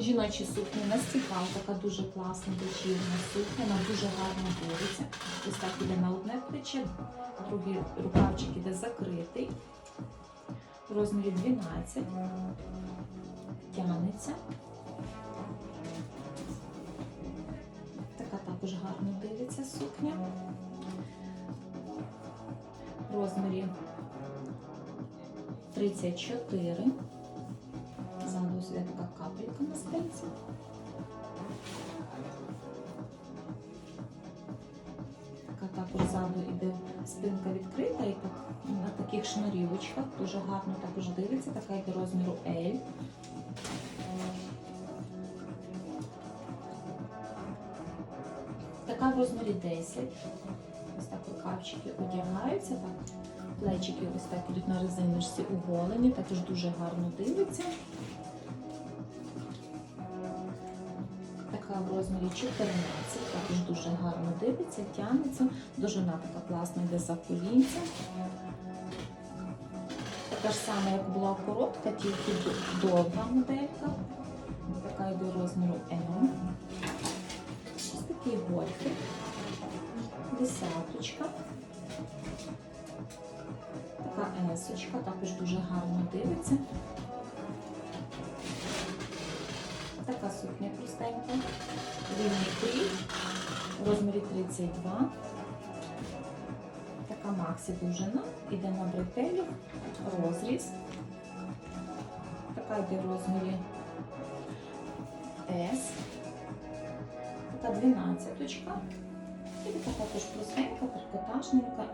Жіночі сукні на стікал, така дуже класна вечірня сукня, вона дуже гарно дивиться. Ось так іде на одне плече, другий рукавчик іде закритий. В розмірі 12. Тянеться. Така також гарно дивиться сукня. В розмірі 34. Також ззаду іде спинка відкрита і так на таких шнурівочках. Дуже гарно також дивиться, така йде розміру L. Така в розмірі 10. Ось так рукавчики одягаються, так плечики ось так ідуть на резиночці уголені, також дуже гарно дивиться. В розмірі 14, також дуже гарно дивиться, тягнеться. Довжина така класна йде за колінця. Така ж сама, як була коротка, тільки довга моделька. Така йде розміру М. Ось такі гольфи. Десяточка. Така есочка, також дуже гарно дивиться. Така сукня простенька. Рівний крій, в розмірі 32. Така максі довжина, іде на бретелі, розріз. Така йде в розмірі S. Така 12 І така також простенька, трикотажненька.